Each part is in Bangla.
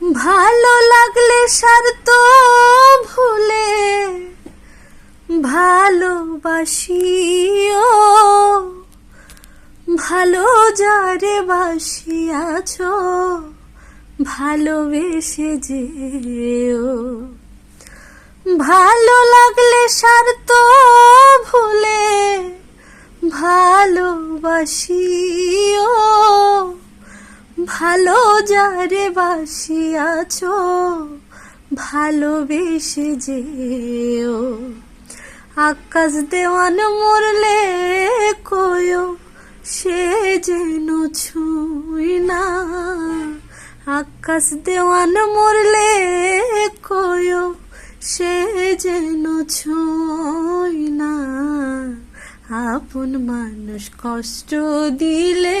ভালো লাগলে স্বার্থ ভুলে, ভালোবাসিও, ভালো যারে বাসিয়াছ, ভালোবেসে যেও। ভালো লাগলে স্বার্থ ভুলে, ভালোবাসিও ভালো যারে বাসিয়াছ ভালোবেসে যেও। আকাশ দেওয়ান মরলে কয়ো, সে যেন ছুঁই না। আকাশ দেওয়ান মরলে কয়ো, সে যেন ছুঁই না। আপন মানুষ কষ্ট দিলে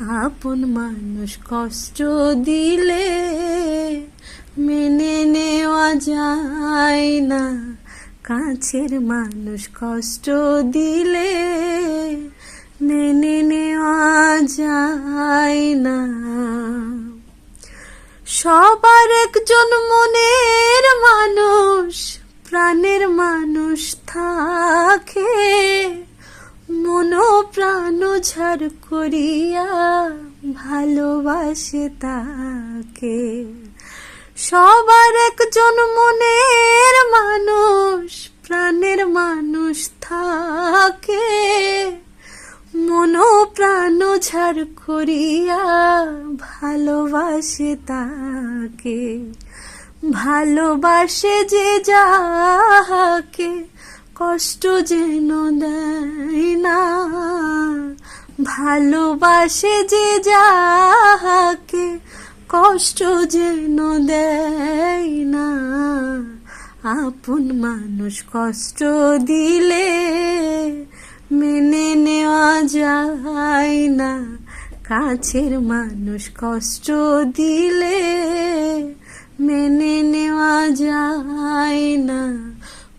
আপন মানুষ কষ্ট দিলে মেনে নেওয়া যায় না। কাছের মানুষ কষ্ট দিলে মেনে নেওয়া যায় না। সবার একজন মনের মানুষ, প্রাণের মানুষ থাকে। মন প্রাণ ঝাড় করিয়া ভালোবাসে তাকে। সবার একজন মনের মানুষ, প্রাণের মানুষ থাকে। মন প্রাণ ঝাড় করিয়া ভালোবাসে তাকে। ভালোবাসে যে যাহাকে কষ্ট যেন দেয় না। ভালোবাসে যে যাহাকে, কষ্ট যেন দেয় না। আপন মানুষ কষ্ট দিলে মেনে নেওয়া যায় না। কাছের মানুষ কষ্ট দিলে মেনে নেওয়া যায়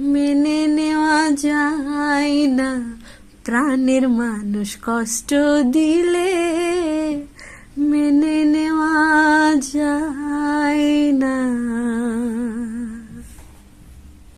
মেনে নেওয়া যায় না। প্রাণের মানুষ কষ্ট দিলে মেনে যায়